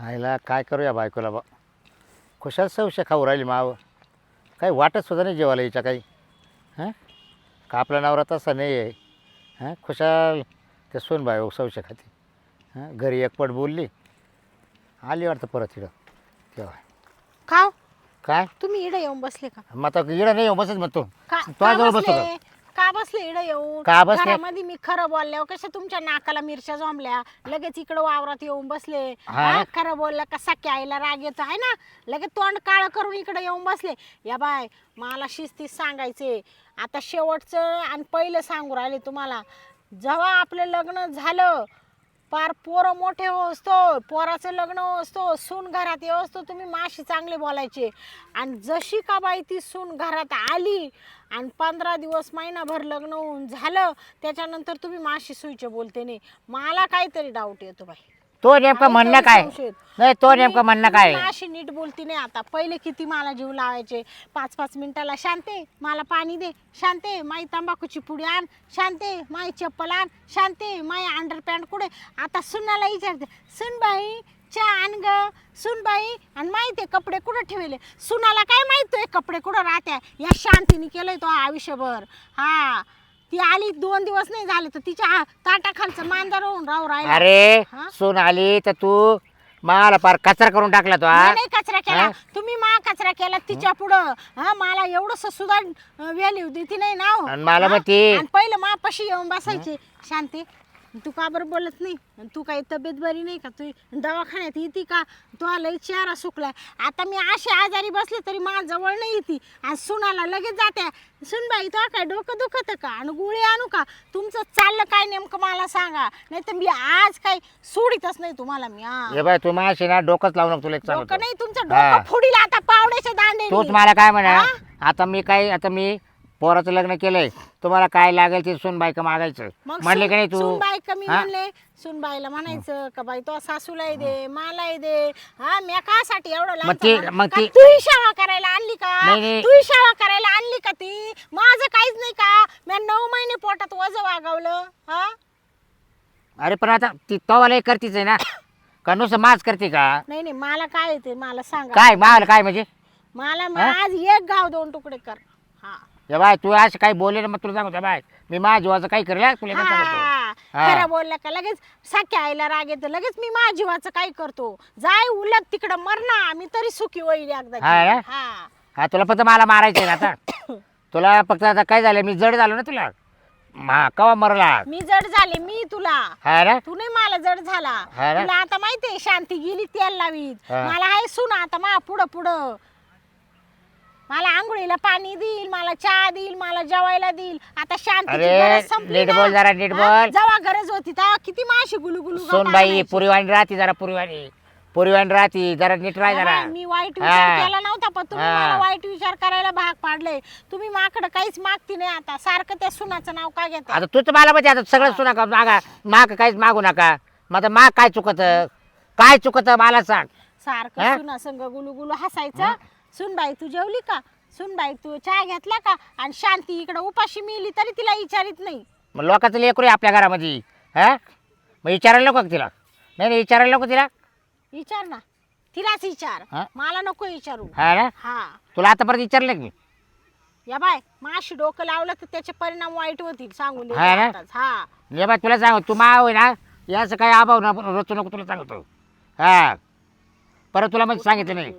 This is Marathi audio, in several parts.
आईला काय करूया बायकोला बा? खुशाल सवशे खाऊ राहिली माव. काही वाटत सुद्धा नाही जेवायला हिच्या काही. हां? का आपला नवरा तसा नाही आहे हां? खुशाल ते सोन बाय सवशे खाते. हां? घरी एकपट बोलली. आली वाटतं परत इकडं. तेव्हा. का काय? तुम्ही इडे येऊन बसले का? मग आता इकडं नाही येऊ बसत म्हणतो. का तो का जवळ बसतो बसले का बसले इडे येऊन? का बसले? घरामध्ये मी खरं बोलल्यावर कशा तुमच्या नाकाला मिरच्या जमल्या? लगेच इकडे वावरात येऊन बसले. हा. हा, खरं बोललं का सख्या आईला राग येतो आहे ना? लगेच तोंड काळ करून इकडे येऊन बसले. या बाय मला शिस्तीत सांगायचे. आता शेवटचं आणि पहिलं सांगू राहिले तुम्हाला. जेव्हा आपलं लग्न झालं पार पोरं मोठे हो असतो पोराचं लग्न हो असतो सून घरात येऊ असतो तुम्ही माशी चांगले बोलायचे. आणि जशी का बाई ती सून घरात आली आणि पंधरा दिवस महिनाभर लग्न होऊन झालं त्याच्यानंतर तुम्ही माशी सुईचे बोलते नाही. मला काहीतरी डाऊट येतो बाई. तो नेमकं म्हणणं काय. नाही तो नेमकं म्हणणं काय? माशी नीट बोलती नाही आता. पहिले किती मला जीव लावायचे? पाच पाच मिनिटाला शांते मला पाणी दे. शांते माई तंबाखूची पुडी आण. शांते माई चप्पल आण. शांते माई अंडरपॅन्ट कुठे? आता सुनाला विचारते सुन बाई चहा आण ग. सुन बाई आणि माहिती कपडे कुठं ठेवले? सुनाला काय माहीत आहे कपडे कुठं राहत्या? या शांतीने केलंय तो आयुष्यभर. हा ती आली दोन दिवस नाही झाले तर तिच्या हा- ताटाखालचं मांजर होऊन राहू राहिला अरे हा? सून आली तर तू मला फार कचरा करून टाकला तो मी हा? नाही कचरा केला हा? तुम्ही मा कचरा केला तिच्या पुढं हा मला एवढस सुद्धा व्हॅल्यू देती नाही ना हो. आणि मला हा? म्हणती- आणि पहिलं मापाशी येऊन बसायचे शांती तू का बरं बोलत नाही? आणि तू काही तब्येत बरी नाही का? तू दवाखान्यात येते का? तो लई चेहरा सुकलाय. आता मी अशी आजारी बसले तरी मा जवळ नाही येते. आणि सुनाला लगेच जाते सुनबाई तो काय डोकं दुखत का? आणि गोळी आणू का? तुमचं चाललं काय नेमकं मला सांगा. नाही तर मी आज काही सोडितच नाही तुम्हाला मी हा. हे बाय तू माझ्याशी ना डोकंच लावू नको तुला एक डोकं नाही तुमचं हा. डोकं फुडील आता पावड्याच्या दांडे तूच मला काय म्हणा? हा? आता मी काय आता मी पोराचं लग्न केलंय तुम्हाला काय लागेल ते सून बायका मागायचं. मग म्हणले की नाही तू? सुनबाई कमी हा? म्हणले सुनबाईला म्हणायचं का बाई तो सासूलाही दे मलाही दे. हा मी कासाठी एवढं मग ती- लहानचं मग का ती- तूही सेवा करायला आणली का? नाही. तूही सेवा करायला आणली का ती? माझं काहीच नाही का? मी नऊ महिने पोटात वज वागवलं हा? अरे पण आता ती तवाला करतीच आहे ना? का नुसतं माच करते का? नाही नाही मला काय येते मला सांगा. काय माल काय म्हणजे? मला हा? आज एक गाव दोन तुकडे कर. हा. हे बाय तू असं काही बोलले ना मग तुला सांगतो बाय मी माझ्या जीवाचं काही करेल तुला सांगतो हा, हा. खरं बोललं का लगेच? साख्या आईला राग येतो लगेच मी माझ्या जीवाचं काय करतो. जाय उलट तिकडं मर ना मी तरी सुखी होईल एकदा हा ना? हा. हा तुला फक्त मला मारायचं आहे ना आता. तुला फक्त आता काय झालं मी जड झालो ना तुला? मा कवा मरला? मी जड झाले मी तुला. हा ना? तू नाही मला जड झाला. हा ना? तुला आता माहितीये शांती गेली तेल लावीत. हा. मला आहे सुना आता मा पुढं पुढं. मला आंघोळीला पाणी देईल मला चहा देईल मला जेवायला देईल. आता शांती अरे, नीट बोल जरा, नीट बोल. जेव्हा गरज होती तेव्हा किती माशी गुलू गुलू सोनबाई मारायची. पुरीवाणी राहती जरा पुरीवाणी. पुरीवाणी राहती जरा नीट राह जरा. मी वाईट विचार हा. केला नव्हता पण तुम्ही हा. मला वाईट विचार करायला भाग पाडले. तुम्ही माकडं काहीच मागती नाही आता. सारखं त्या सुनाचं नाव का घेता? आता तूच मला म्हणजे आता सगळं सुना का मागा माग काहीच मागू नका. मग आता माग काय चुकत? काय चुकत? मला सांग. हा? सारखं सुना संग गुलू गुलू हसायचं सुनबाई तू जेवली का? सुनबाई तू चहा घेतला का? आणि शांती इकडे उपाशी मिली तरी तिला विचारित नाही. मग लोकांचं लेकरू आहे आपल्या घरामध्ये. हा? मग विचारायला नको का तिला? नाही नाही विचारायला नको तिला? विचार ना. तिलाच विचार. हा? मला नको विचारू. हा ना? हा. तुला आतापर्यंत विचारलं का मी? या बाय माशी डोकं लावलं तर त्याचे परिणाम वाईट होतील सांगून देते हा ना? आताच. हा. ये बाय तुला सांग तू माव आहे ना याचं काही अभाव ना रचू नको तुला सांगतो. हा. परत तुला म्हणजे सांगितलं नाही.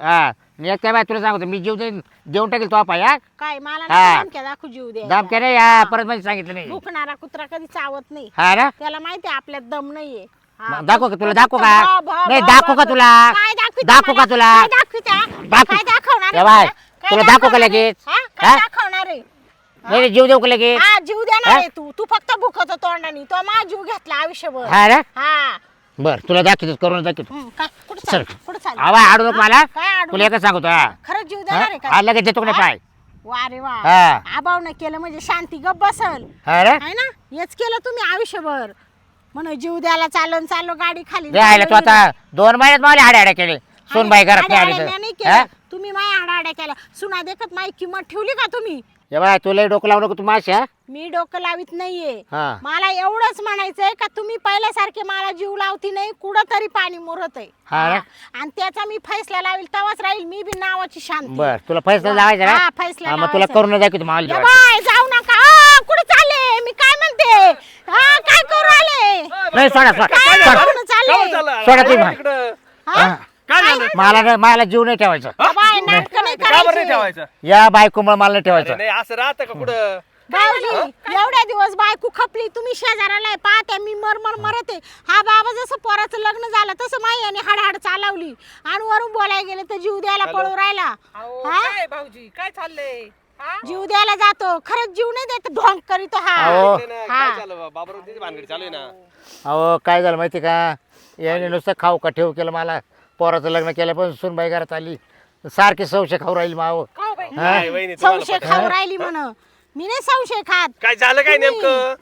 हा मी त्या बाय तुला सांगतो मी जीव देईन देऊन टाकेल तो पाय हा काय मला हा. ना धमक्या दाखवू जीव दे दमक्या नाही हा परत म्हणजे सांगितलं नाही भुकणारा कुत्रा कधी चावत नाही हा ना त्याला माहिती आहे आपल्यात दम नाहीये हा. मग दाखव का तुला दाखव का भा, नाही भा, दाखव भा, का तुला काय दाखविते दाखव मला? का तुला काय दाखविते? दाखव. काय दाखवणार ए आहे बाय, मला? काय तुला दाखव का दाखवणार आहे? लगेच? हा? काय हा? दाखवणार आहे नाही जीव देऊ का लगेच हा जीव देणार हा? आहे तू तू फक्त भुकत तोंडानी तो माझा जीव घेतला आयुष्यभर हा ना हा बर तुला दाखवतो करून दाखवतो. काय कुठं कुठं चाल आवाज आडू नको मला. काय आडू तुला एकच सांगतो हा. खरंच जीव? देणार आहे हा का लगेच देतो का नाही पाय. वा रे वा. हा. आबाव न केलं म्हणजे शांती गप बसल. हा रे. आहे ना? हेच केलं तुम्ही आयुष्यभर. म्हणून जीव द्यायला चालून चाललो गाडी खाली. द्यायला तू आता दोन महिन्यात मला हाड्या हाड्या केले. सोनबाई घरात नाही आली तर हा? तुम्ही माय आडाड्या केल्या. सुना देखत माई किंमत ठेवली का तुम्ही? बाय तुला डोकं लावू नको तू माश्या मी डोकं लावित नाहीये. हा. मला एवढंच म्हणायचंय का तुम्ही पहिल्यासारखे मला जीव लावती नाही कुठं तरी पाणी मुरत आहे. हा? आणि त्याचा मी फैसला लावेल तेव्हाच राहील मी बी नावाची शांती. बर तुला फैसला लावायचा हा, का फैसला हा, मग तुला लावायचा. करून दाखवतो बाय जाऊ नका. आ, कुठे चालले? मी काय म्हणते? हा काय करू आले नाही सोडा सोडा. काय सोडा. करून चालले? सोडा तुम्ही. हा? काय झालं? मला नाही मला जीव नाही ठेवायचा. या बाय नाटक नाही का बरं नाही करायचे? ठेवायचं? या बायकोमुळे मला नाही अरे ठेवायचं नाही असं राहतं का कुठं? भाऊजी एवढ्या दिवस बायको खपली तुम्ही शेजाराला आहे, पाहते मी मरमर मरते. हा बाबा जसं पोराचं लग्न झालं तसं माई आणि हाडहाड चालवली. आणि वरून बोलायला गेले तर जीव द्यायला पळू राहिला. अहो हा? काय भाऊजी? काय चाललंय? हा? जीव द्यायला जातो. खरंच जीव नाही देत ढोंग करीतो हा. अहो. ते ना, हा. काय झालं बाबा भानगडी चालू आहे ना. अहो काय झालं माहिती का? याने नुसतं खाऊ का ठेव केलं मला. पोराचं लग्न केलं पण सुनबाई घरात आली. सारखे सौशे खाऊ राहील माव. हो? वहिनी, तुम्हाला संशय पटलं. खाऊ राहिली म्हण. मी नाही संशय खात. काय झालं काय नेमकं?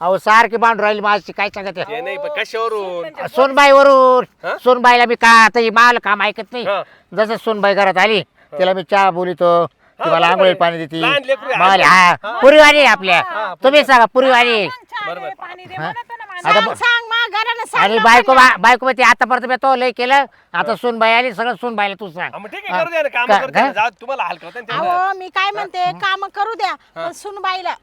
अहो सारखी बांधून राहिली माझी काय सांगत? हे नाही पण कशावरून? सोनबाई वरून? सोनबाईला मी का आता ही माल काम ऐकत नाही. हा. जसं सोनबाई घरात आली तिला मी चहा बोलितो. ती मला बरोबर आंघोळी आहे. पाणी देते. लहान लेकरू आहे. माल हा पुरीवाणी आहे आपल्या. तुम्ही सांगा पुरीवाणी दे, म्हणत ना माणूस. आता सांग ब- सांग मा घरानं सांग आणि ना बायको. बा- बायको म्हणते आतापर्यंत मी तो लय केलं आता सोनबाई आली सगळं सोनबाईला तू सांग हा, मग ठीक आहे करू द्या ना काम का- ना. का? जाऊ तुम्हाला. अहो मी काय म्हणते काम करू द्या पण सुनबाईला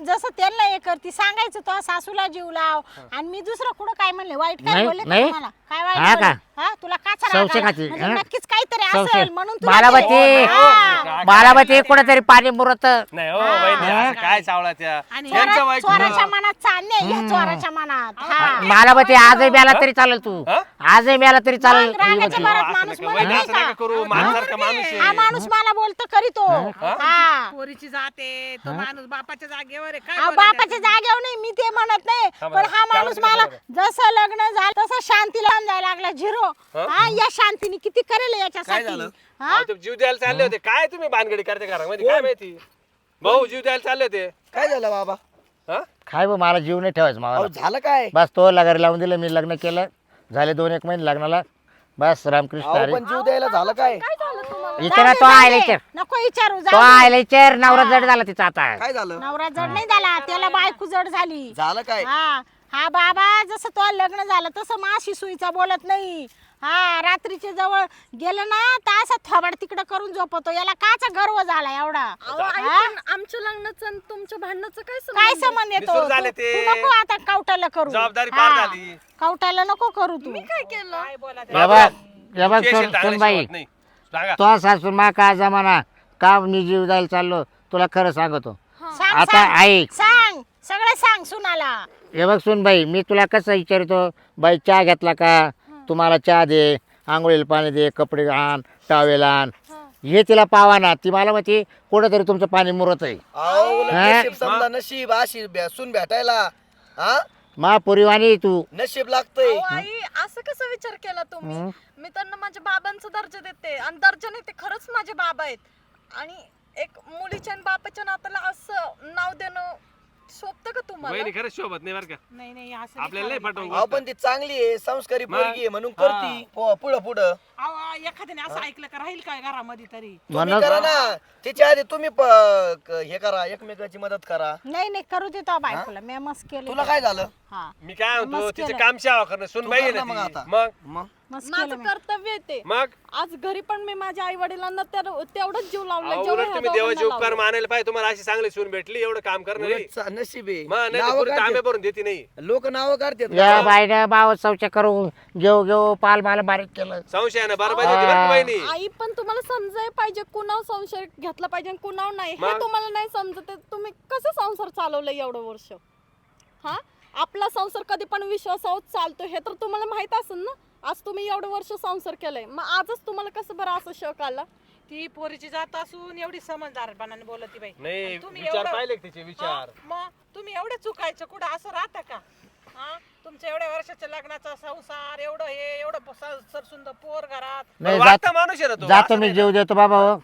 जसं त्यांना हे करते सांगायचं तो सासूला जीव लाव. आणि मी दुसरं कुठं काय म्हणले? वाईट काय नाही, बोलले का नाही. तुम्हाला? काय वाईट हा बोलले? हा तुला का संशय खाती, म्हणजे हा? नक्कीच काहीतरी. असेल म्हणून तुला मला ते- बाती- हा. काय- मला मग ते कुठेतरी पाणी मुरत. नाही हो वहिनी. असं काय चावला त्या आणि त्यांचं चोरा- वाईट चोराच्या झालं. मनात चालणे या चोराच्या मनात. हा. मला आजही मिळाला तरी चालेल तू. हा? आजही मिळाला तरी चालेल. मग रागाच्या ही माणूस नका, म्हणत वहिनी नाही असं का? नका करू माणसारखा माणूस हा आहे. माणूस मला बोलतो करीतो. हा? पोरीची जाते तो माणूस बापाच्या जागेवर आहे काय अहो, बोलायचं? बापाच्या जागेवर नाही मी ते म्हणत नाही. हा, पण. हा माणूस मला किती जसं लग्न झालं तसं शांतीला जायला लागला झिरो. हा? या शांतीने किती करेल काय याच्यासाठी झालं? हा? अहो, ते जीव द्यायला चालले होते. काय तुम्ही भानगडी करते घरामध्ये? काय माहिती? भाऊ जीव द्यायला चालले होते. काय झालं बाबा? हा? काय बा मला जीव नाही ठेवायचं अहो मला झालं काय? बस तो लगारी लावून दिलं मी लग्न केलं. झाले दोन एक महिने लग्नाला. बस रामकृष्ण अहो हरी. पण जीव द्यायला झालं काय? जाऊ दे, आयला. विचार नको विचारू तो. आयला विचार नवरा जड झाला तिचा आता काय झालं नवरा जड नाही झाला त्याला बायको जड झाली झालं काय हा हा बाबा जसं तो लग्न झालं तसं माशी सुईचा बोलत नाही हा रात्रीच्या जवळ गेलं ना तर असा थोबाड तिकडं करून झोपतो याला काचा गर्व झाला एवढा अहो, आई, हा? पण आमच्या लग्नाचं आणि तुमच्या भांडणाचं काय काय संबंध? येतो झाले तू- ते. तू नको आता कवटाला करू जबाबदारी पार हा. झाली. कवटाला नको करू तू काय केलं? या बघ या बघ केशील सोन- चांगल्याशिवाय सोनबाई होत नाही सांगा. तो सासून मा का जमाना का मी जीव जायला चाललो तुला खरं सांगतो. सांग आता सांग. ऐक. सांग. सगळं सांग सुनाला. हे बघ सुन बाई मी तुला कसं विचारतो बाई चहा घेतला का? तुम्हाला चहा दे आंघोळीला पाणी दे कपडे आण टावेल आण. हे. तिला पावा ना ती मला म्हणते कुठंतरी तुमचं पाणी मुरत आहे अहो उलट हा? नशीब समजा नशीब अशी भेटायला. हा? मा पुरीवाणी तू. नशीब लागतंय. अहो, आई असं कसं विचार केला तुम्ही? मी त्यांना माझ्या बाबांचा दर्जा देते आणि दर्जा नाही ते खरंच माझे बाबा आहेत. आणि एक मुलीच्या आणि बापाच्या नात्याला असं नाव देणं शोभतं का तुम्हाला? वहिनी खरंच शोभत नाही बरं का. नाही नाही असं आपल्याला नाही नाही फटवून अहो पण ती चांगली आहे संस्कारी मग? पोरगी आहे म्हणून हा. करती पु- पुढं पुढं. अहो, एखाद्याने असं ऐकलं का राहील काय घरामध्ये तरी? तुम्ही करा ना. तिच्या आधी तुम्ही प- क- हे करा एकमेकाची मदत करा. नाही नाही करू दे तो बायकोला. मी मस्त केलं. तुला काय झालं? हा. मी काय म्हणतो मस्त तिचं केलं. काम शावा करणं सुन तू बाई कर ना मग आता. मग? मग? मस्त केलं माझं. कर्तव्य आहे ते. मग? आज घरी पण मी माझ्या आई वडिलांना तेवढंच जीव लावला जेवढं उलट ह्या तुम्ही देवाचे दोघांना उपकार लावलं. मानायला पाहिजे. तुम्हाला अशी चांगली सून भेटली एवढं काम करणार. उलट चा- नशीब आहे. मग नाही तर नावं पुरी तांबे काढतात. भरून देते नाही. लोक नाव काढतात. या बाईनं बाव शौच करू घेऊ घेऊ पाल मला बारीक केलं. संशयानं होती बरं का बहिणी आई पण तुम्हाला समजायला पाहिजे कुणावर संशय घेतला पाहिजे आणि कुणावर नाही. हे मग? तुम्हाला नाही समजत आहे. तुम्ही कसं संसार चालवलं एवढं वर्ष? हा? आपला संसार कधी पण विश्वासावर चालतो हे तर तुम्हाला माहीत असेल ना? आज तुम्ही एवढं वर्ष संसार केलंय. मग आजच तुम्हाला कसं बरं असं शक आला? ती पोरीची जात असून एवढी समजदारपणाने बोलती बाई. नाही आणि तुम्ही विचार एवढं- पाहिले का तिचे विचार? हा, मग तुम्ही एवढे चुकायचं कुठं? असं राहतं का? हा? तुमच्या एवढ्या वर्षाच्या लग्नाचा संसार एवढं हे एवढं स- सरसुंदर पोर घरात. नाही माणूस आहे ना तो. जातो असं मी नाही जीव देतो बाबा हो.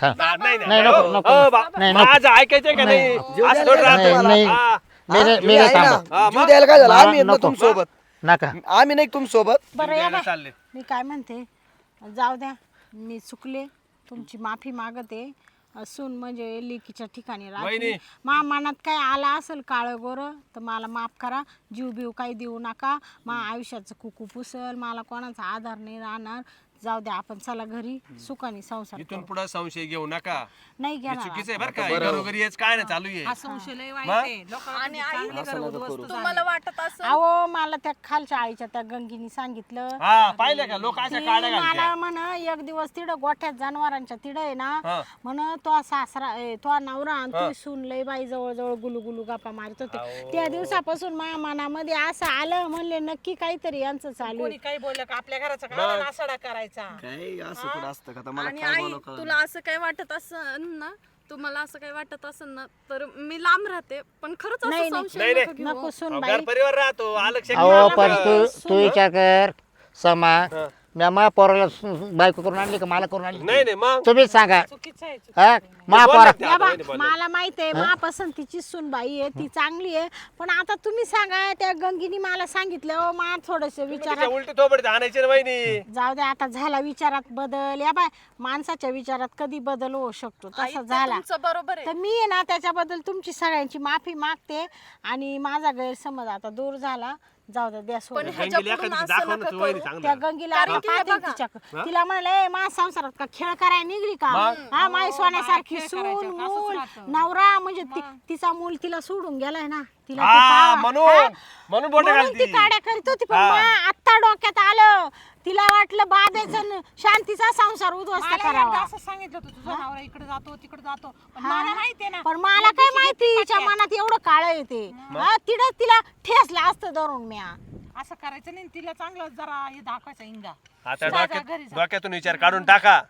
चल. ना- नाही नाही, नाही नको, हो, नको. हो, बा- नाही, नको. माझं ऐकायचंय का नाही? असं थोडं राहतं. हा. हा, जीव? द्यायला काय झालं? आम्ही आहेत ना नको. तुमच्यासोबत नका. आम्ही नाही तुम सोबत बरं या बाय चालले. मी काय म्हणते जाऊ द्या मी चुकले तुमची माफी मागते. सून म्हणजे लिकीच्या ठिकाणी वहिनी. राहते मा मनात काय आला असेल काळं गोर तर मला माफ करा जीव बिव काही देऊ नका. मा आयुष्याचं कुकू पुसल मला कोणाचा आधार नाही राहणार. जाऊ द्या आपण चला घरी सुखाने संसार इथून करू. पुढे संशय घेऊ नका. नाही हे घेणार चुकीचं आहे बरं का? हे घरोघरी हेच काय ना चालू आहे. हा संशय लय वाईट मग? आहे. लोकांना चांगले घर उद्ध्वस्त तुम्हाला वाटत असं? अहो मला त्या खालच्या आईच्या त्या गंगीनी सांगितलं. हा पाहिलं का? लोक अशा ती काड्या घालतात मला म्हण एक दिवस तिड गोठ्यात जनावरांच्या तिड आहे ना. म्हण तो सासरा ए, तो नवरा आणि तू सून लय बाई जवळ जवळ गुलू गुलू गप्पा मारत होते. त्या दिवसापासून माझ्या मनामध्ये असं आलं म्हणले नक्की काहीतरी यांचं चालू आहे. कोणी काही बोललं का? आपल्या घराचा काय नासाडा करायचा. काय असं कुठं असतं का? आता मला आणि काय आई बोलावं कळलं तुला असं काही वाटत असेल ना? तुम्हाला असं काही वाटत असेल ना? तर मी लांब राहते पण खरंच असं नाही, नाही. संशय नाही, नका घेऊ. नको सून अहो, बाई. घर परिवार राहतो आलक्ष अहो पण तू तू विचार कर समा. मी मा पोराला सु- सु- बायको करून आणली का मला करून आणली नाही नाही मग तुम्हीच सांगा. चुकीचं आहे चुकीचं. हा? मा बोल पोरा ना त्या या बा, वहिनी बोल. मला माहीत आहे मा पसंतीची सून बाई आहे ती चांगली आहे. पण आता तुम्ही सांगा त्या गंगीनी मला सांगितलं "ओ, मा थोडस विचारात उलटी थोबडीत आणायची ना वहिनी. जाऊ दे आता झाला विचारात बदल. या बाय माणसाच्या विचारात कधी बदल होऊ शकतो? आई, तसा ते झाला. तुमचं बरोबर आहे. तर मी आहे ना त्याच्याबद्दल तुमची सगळ्यांची माफी मागते आणि माझा गैरसमज आता दूर झाला. जाऊ दे द्या पण सोडून. ह्याच्या गंगीला पुढून एखादी असं दाखव ना नका तू वहिनी करू. त्या चांगलं गंगीला कारण आता की हे पाहते बघा. तिच्या- तिला म्हणले मा संसारात का खेळ करायला निघली का हा माय सोन्यासारखी खेळ सून मूल. नवरा म्हणजे ती- तिचा मूल तिला सोडून गेलाय ना तिला ते हा पाहा- म्हणून हा? म्हणून बोट म्हणून ती घालती काड्या करीत होती पण हा. मा आत्ता डोक्यात आलं. तिला वाटलं बाधेचं न शांतीचा संसार उद्ध्वस्त मला एकदा करावा असं सांगितलं होतं तुझा नवरा इकडे जातो तिकडे जातो. पण मला माहितीये ना पण मला काय माहिती हिच्या मनात एवढं काळ येते हा, तिडं तिला ठेसला असतं धरून म्या. असं करायचं नाही तिला चांगलं जरा हे दाखवायचं इंगा आता जा, जा, डोक्यात घरी जा. डोक्यातून विचार काढून टाका.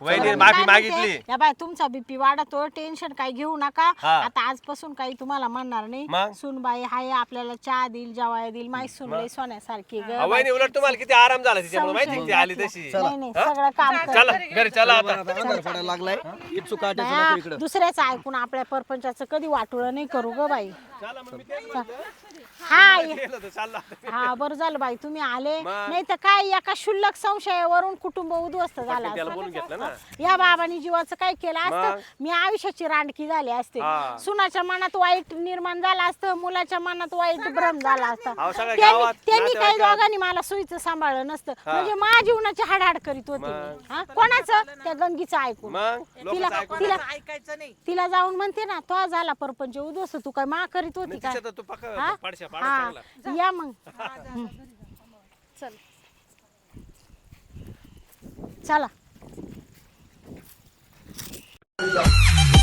वहिनी माफी मागितली. या बाय तुमचा बीपी वाढतो टेन्शन काही घेऊ नका. हा. आता आजपासून काही तुम्हाला म्हणणार नाही. मग? सुनबाई हाय आपल्याला चहा देईल जेवाय देईल. माई सुनबाई सोन्यासारखी ग. अहो, वहिनी उलट तुम्हाला किती आराम झाला तिच्यामुळे माहिती ती आली तशी. नाही नाही सगळं काम कर चला घरी चला आता. आता अंधार पडायला लागलाय. नको इकडं. दुसऱ्याचं ऐकून आपल्या परपंचाचं कधी वाटोळ नाही करू ग बाई. चला मग मी तेच म्हणलं. हा गेलो तर चालला. हा बरं झालं बाई तुम्ही आले. मग? नाही तर काय एका क्षुल्लक संशयावरून कुटुंब उद्ध्वस्त झालं त्याला असतं. बोलून घेतलं ना? या बाबांनी जीवाचं काय केलं असतं? मी आयुष्याची रांडकी झाली असते. हा. सुनाच्या मनात वाईट निर्माण झालं असतं मुलाच्या मनात वाईट भ्रम झाला असता. अहो, सगळ्या त्यांनी गावात, त्यांनी काही नातेवाईकात. दोघांनी मला सुईचं सांभाळलं नसतं. म्हणजे माझ्या जीवनाची हाडहाड करीत होते. मी. हा? कोणाचं? त्या गंगीचं ऐकून. मग? तिला तिला कोणाचं ऐकायचं नाही. तिला जाऊन म्हणते ना तो झाला परपंच उद्ध्वस्त तू काय मा करीत होती काय तिच्यात तू पक्का हा? पाडशा पाडा हा. चांगला. या मग. चल. चला. 啊。